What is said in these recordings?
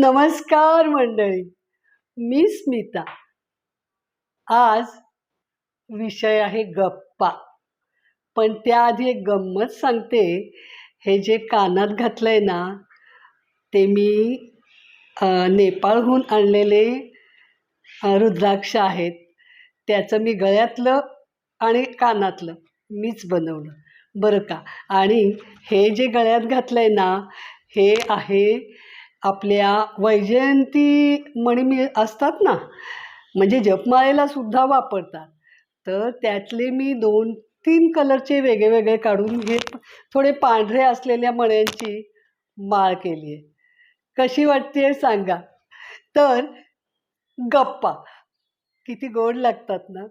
नमस्कार मंडळी मी स्मिता. आज विषय आहे गप्पा. पण त्याआधी एक गंमत सांगते. हे जे कानात घातलंय ना ते मी नेपाळहून आणलेले रुद्राक्ष आहेत. त्याचं मी गळ्यातलं आणि कानातलं मीच बनवलं. बरं का? आणि हे जे गळ्यात घातलंय ना हे आहे आपल्या वैजयंती मणिमी असतात ना म्हणजे जपमाळेला सुद्धा वापरतात. तर त्यातले मी दोन तीन कलरचे वेगळे वेगळे काढून हे थोडे पांढरे असलेल्या मण्यांची माळ केली आहे. कशी वाटते सांगा. तर गप्पा. किती गोड लागतात ना.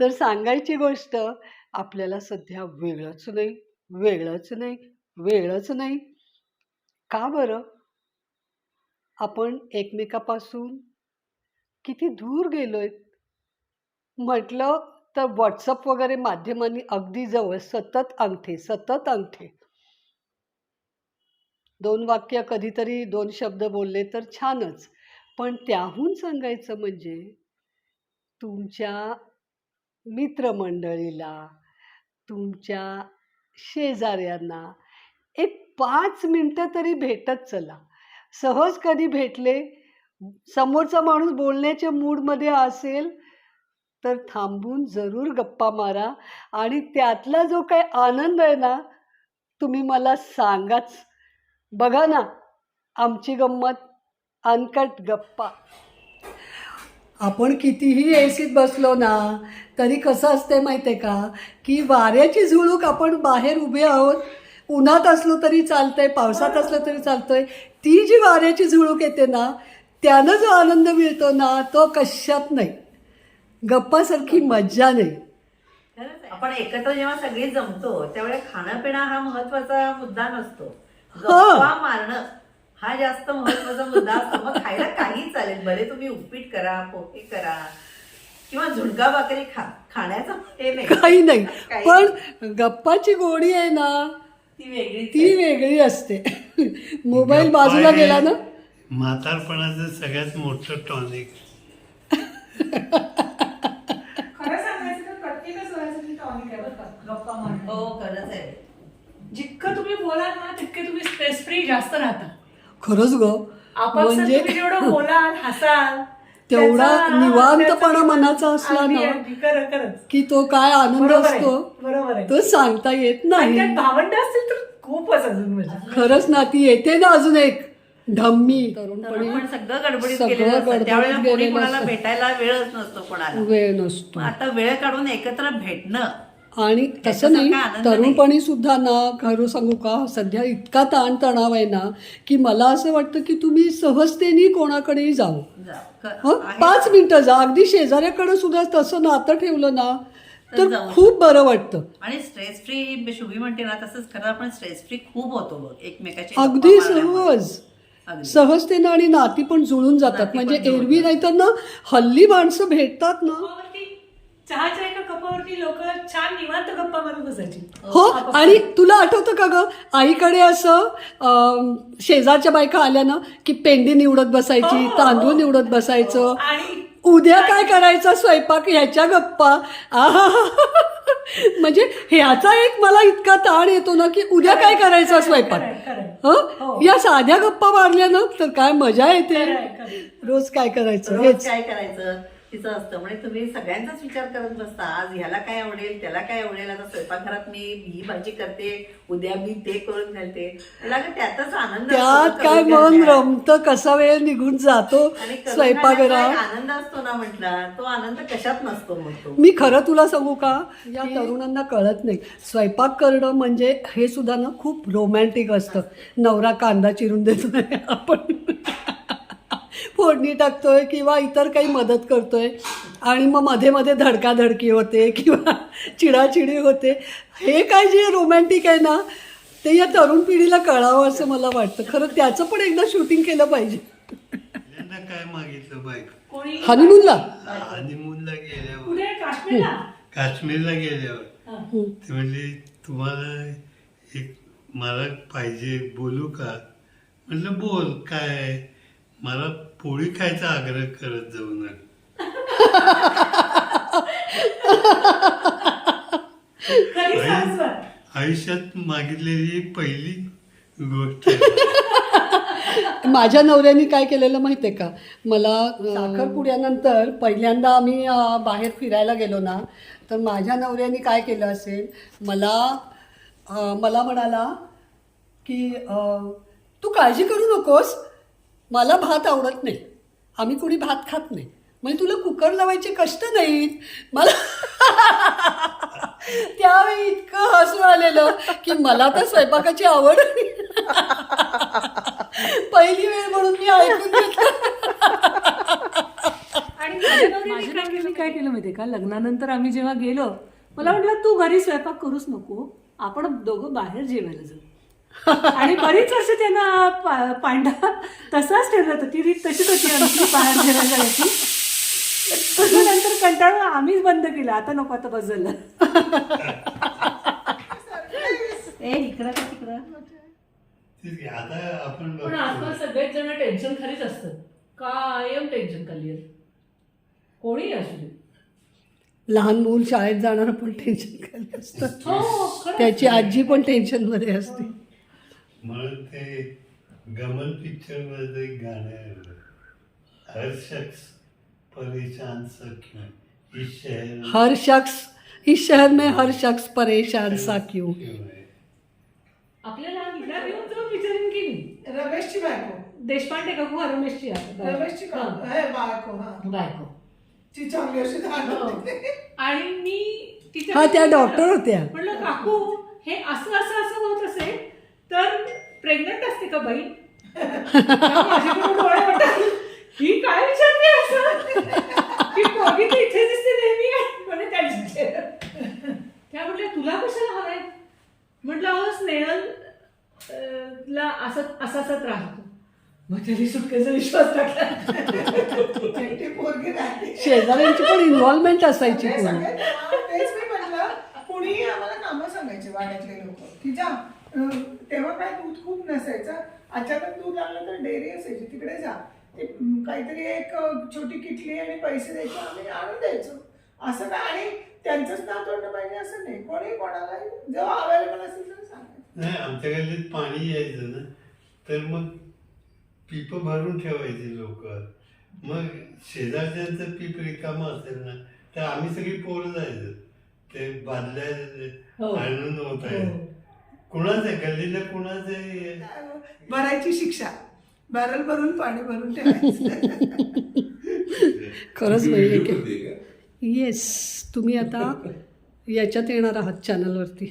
तर सांगायची गोष्ट आपल्याला सध्या वेगळंच नाही वेगळंच नाही वेगळंच नाही. का बरं? आपण एकमेकापासून किती दूर गेलो आहेत म्हटलं तर व्हॉट्सअप वगैरे माध्यमांनी अगदी जवळ सतत अंगठे सतत अंगठे. दोन वाक्य कधीतरी दोन शब्द बोलले तर छानच. पण त्याहून सांगायचं म्हणजे तुमच्या मित्रमंडळीला तुमच्या शेजाऱ्यांना एक पाच मिनटं तरी भेटत चला. सहज कधी भेटले? समोरचा माणूस बोलण्याच्या मूडमध्ये असेल तर थांबून जरूर गप्पा मारा आणि त्यातला जो काही आनंद आहे ना तुम्ही मला सांगाच. बघा ना आमची गंमत अनकट गप्पा. आपण कितीही एसीत बसलो ना तरी कसं असते माहिती आहे का? की वाऱ्याची झुळूक आपण बाहेर उभे आहोत उन्हात असलो तरी चालतंय पावसात असलं तरी चालतंय. ती जी वाऱ्याची झुळूक येते ना त्यानं जो आनंद मिळतो ना तो कशात नाही. गप्पासारखी मज्जा नाही. आपण एकत्र जेव्हा सगळे जमतो त्यावेळेस खाणं पिणं हा महत्त्वाचा मुद्दा नसतो. गप्पा मारणं हा जास्त महत्त्वाचा मुद्दा असतो. मग खायला काही चालेल. भले तुम्ही उपीट करा पोहे करा किंवा झुणका भाकरी खा. खाण्याचं हे नाही. काही नाही. पण गप्पाची गोडी आहे ना ती वेगळी ती वेगळी असते. मोबाईल बाजूला गेला ना? म्हातारपणाचं सगळ्यात मोठं टॉनिक खरं सांगायचं तर प्रत्येकच वयासाठी टॉनिक आहे बरं का. गप्पा मारणं. हो खरंच आहे. जितकं तुम्ही बोलाल ना तितके तुम्ही स्ट्रेस फ्री जास्त राहता. खरंच ग. आपापसात म्हणजे तुम्ही जेवढं बोलाल हसाल तेवढा निवांतपणा मनाचा असला ना की तो काय आनंद असतो बरोबर आहे. तो सांगता येत नाही. त्यात भावंड असतील तर खूपच अजून म्हणजे. खरंच ना ती येते ना अजून एक. तरुणपणी. पण सगळं गडबडीत. भेटायला वेळच नसतो कोणाला. वेळ नसतो. आता वेळ काढून एकत्र भेटणं. आणि तसं नाही तरुणपणी सुद्धा ना खरं सांगू का सध्या इतका ताणतणाव आहे ना की मला असं वाटतं की तुम्ही सहजतेने कोणाकडेही जाऊ. हं? पाच मिनिटं जा. अगदी शेजाऱ्याकडे सुद्धा तसं नातं ठेवलं ना तर खूप बरं वाटतं. आणि स्ट्रेस फ्री शुभी म्हणते ना तसंच खरं आपण स्ट्रेस फ्री खूप होतो बघ एकमेकाची अगदी. सहज. सहजतेनं आणि नाती पण जुळून जातात. म्हणजे एरवी नाही तर ना हल्ली माणसं भेटतात ना. कपावरती चहाच्या एका कपावरती लोक छान निवांत गप्पा मारत बसायची. हो आणि तुला आठवतं का ग? आईकडे असं अं, शेजारच्या बायका आल्या ना की पेंडी निवडत बसायची हो, हो, तांदूळ हो. निवडत बसायचं. आणि उद्या काय करायचा? स्वयंपाक ह्याच्या गप्पा. आहा म्हणजे ह्याचा एक मला इतका ताण येतो ना की उद्या काय करायचा स्वयंपाक? खरंय, खरंय. हं? हो. या साध्या गप्पा मारल्या ना तर काय मजा येते? खरंय, खरंय. रोज काय करायचं? रोज हेच. काय करायचं? तिचं असतं. म्हणजे तुम्ही सगळ्यांचाच विचार करत बसता. आज ह्याला काय आवडेल त्याला काय आवडेल? आता स्वयंपाकघरात मी ही भाजी करते. उद्या मी ते करून घालते. त्यातच आनंद असतो त्यात काय मन. रमतं कसा वेळ निघून जातो स्वयंपाकघरात? आनंद असतो ना म्हटला तो आनंद कशात नसतो मी खरं तुला सांगू का? या तरुणांना कळत नाही. स्वयंपाक करणं म्हणजे हे सुद्धा ना खूप रोमॅन्टिक असतं. नवरा कांदा चिरून देतोय आपण फोडणी टाकतोय किंवा इतर काही मदत करतोय. आणि मग मध्ये मध्ये धडकाधडकी होते किंवा चिडाचिडी होते. हे काय जे रोमॅन्टिक आहे ना ते या तरुण पिढीला कळावं असं मला वाटतं. खरं त्याचं पण एकदा शूटिंग केलं पाहिजे. त्यांना काय मागितलं बायको कोणी? हनीमूनला हनीमूनला गेल्यावर. काश्मीरला? काश्मीरला गेल्यावर. हा. ते म्हणले तुम्हाला एक मला पाहिजे बोलू का? म्हटलं बोल काय मला पोळी खायचा आग्रह करत जाऊ नका. खरी सासवड. आयुष्यात मागितलेली पहिली गोष्ट आहे. माझ्या नवऱ्याने काय केलेलं माहिती आहे का? मला साखरपुड्यानंतर पहिल्यांदा आम्ही अं, बाहेर फिरायला गेलो ना तर माझ्या नवऱ्याने काय केलं असेल मला अं, मला म्हणाला की अं, तू काळजी करू नकोस मला भात आवडत नाही. आम्ही कोणी भात खात नाही. म्हणजे तुला कुकर लावायचे कष्ट नाहीत. मला त्यावेळी इतकं हसू आलेलं की मला तर स्वयंपाकाची आवड पहिली वेळ म्हणून मी ऐकून आणि काय केलं माहितीये का? लग्नानंतर आम्ही जेव्हा गेलो मला म्हटलं तू घरी स्वयंपाक करूच नको. आपण दोघं बाहेर जेवायला जाऊ. आणि बरीच वर्ष त्यांना पांढरा तसाच ठेवला होता. ती रीत तशीच होती आमची बाहेर जेवायला जायची. तसं नंतर कंटाळून आम्हीच बंद केलं. आता नको आता बस झालं ए इकडं का तिकडं? आता आपण पण आजकाल सगळेच जण टेन्शन खालीच असतात. कायम टेन्शन खाली आहे कोणी असू दे. लहान मूल शाळेत जाणार पण टेन्शन खाली असतं हो खरं त्याची आजी पण टेन्शनमध्ये असते. म्हणून ते गमन पिक्चरमध्ये एक गाणं. हर शख्स परेशान सख्य इस शहर. हर शख्स इस शहर में हर शख्स परेशान सा क्यों है? आपल्याला हिला घेऊन जाऊन विचारून की रमेशची बायको. देशपांडे का? कुवा रमेशची आहे. रमेशची का? हा, बायको हा. बायको. ती चांगली अशी हो. आणि मी तिच्या हा त्या डॉक्टर होत्या. म्हटलं काकू हे असं असं असं होत तर प्रेग्नंट असते का बाई ही काय विचारते असं? की पोरगी तर इथे दिसते नेहमी. म्हणे त्यांची त्या म्हटल्या तुला कशाला हवंय म्हटलं अहो स्नेहल ला असं असा असा त्रास होतो मग त्यांनी सुटकेचा विश्वास टाकला. ती पोरगी राहिली शेजाऱ्यांची पण इन्व्हॉल्वमेंट असायची हे पूर्ण. सगळे तेव्हा तेच मी म्हटलं. कुणी आम्हाला कामं सांगायचे वाड्यातले लोक. की जा तेव्हा काय दूध खूप नसायचं. अचानक दूध लागलं तर डेअरी असायची. तिकडे जा. ते काहीतरी एक छोटी किटली आणि पैसे द्यायचे. आम्ही आणून द्यायचो. असं काय आणि त्यांचंच नाव तोडणं पाहिजे असं नाही. कोणी कोणाला जेव्हा अवेलेबल असेल तर सांगायचं. नाही आमच्या गल्लीत पाणी यायचं ना. तर मग पिप भरून ठेवायची लोक. मग शेजारच्यांचं पीप रिकामं असेल ना तर आम्ही सगळी पोरं जायचं. ते बादल्या हो. आणून होत आहे हो. कुणाच आहे? गल्लीला कुणाच आहे? भरायची शिक्षा. बॅरल भरून पाणी भरून ठेवायचं. खरंच ती म्हणजे का? येस तुम्ही आता याच्यात येणार आहात चॅनलवरती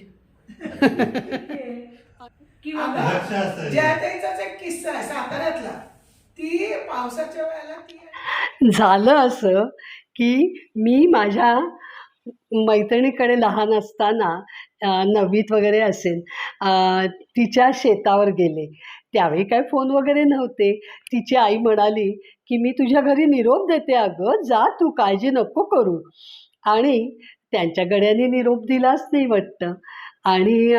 किंवा लक्ष असायचं. ज्या ताईचाच एक किस्सा आहे साताऱ्यातला ती पावसाच्या वेळेला ती झालं असं की मी माझ्या मैत्रिणीकडे लहान असताना नववीत वगैरे असेल तिच्या शेतावर गेले. त्यावेळी काय फोन वगैरे नव्हते. तिची आई म्हणाली की मी तुझ्या घरी निरोप देते अगं. जा तू काळजी नको करू. आणि त्यांच्या गड्याने निरोप दिलाच नाही वाटतं. आणि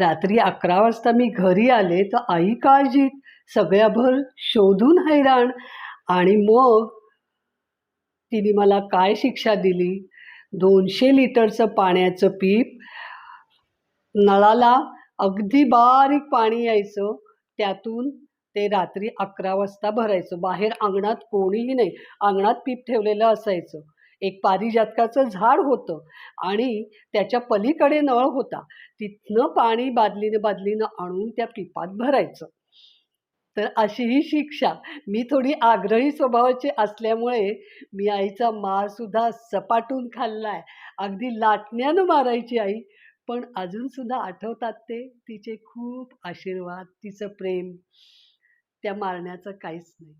रात्री अकरा वाजता मी घरी आले तर आई काळजीत सगळ्याभर शोधून हैराण. आणि मग तिने मला काय शिक्षा दिली? दोनशे लिटरचं पाण्याचं पीप नळाला अगदी बारीक पाणी यायचं. त्यातून ते रात्री अकरा वाजता भरायचं. बाहेर अंगणात कोणीही नाही. अंगणात पीप ठेवलेलं असायचं. एक पारिजातकाचं झाड होतं आणि त्याच्या पलीकडे नळ होता. तिथनं पाणी बादलीनं बादलीनं आणून त्या पिपात भरायचं. तर अशी ही शिक्षा. मी थोडी आग्रही स्वभावाची असल्यामुळे मी आईचा मारसुद्धा सपाटून खाल्ला आहे अगदी लाटण्यानं मारायची आई. पण अजूनसुद्धा आठवतात ते तिचे खूप आशीर्वाद तिचं प्रेम. त्या मारण्याचं काहीच नाही.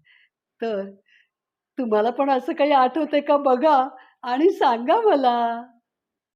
तर तुम्हाला पण असं काही आठवते का बघा आणि सांगा मला.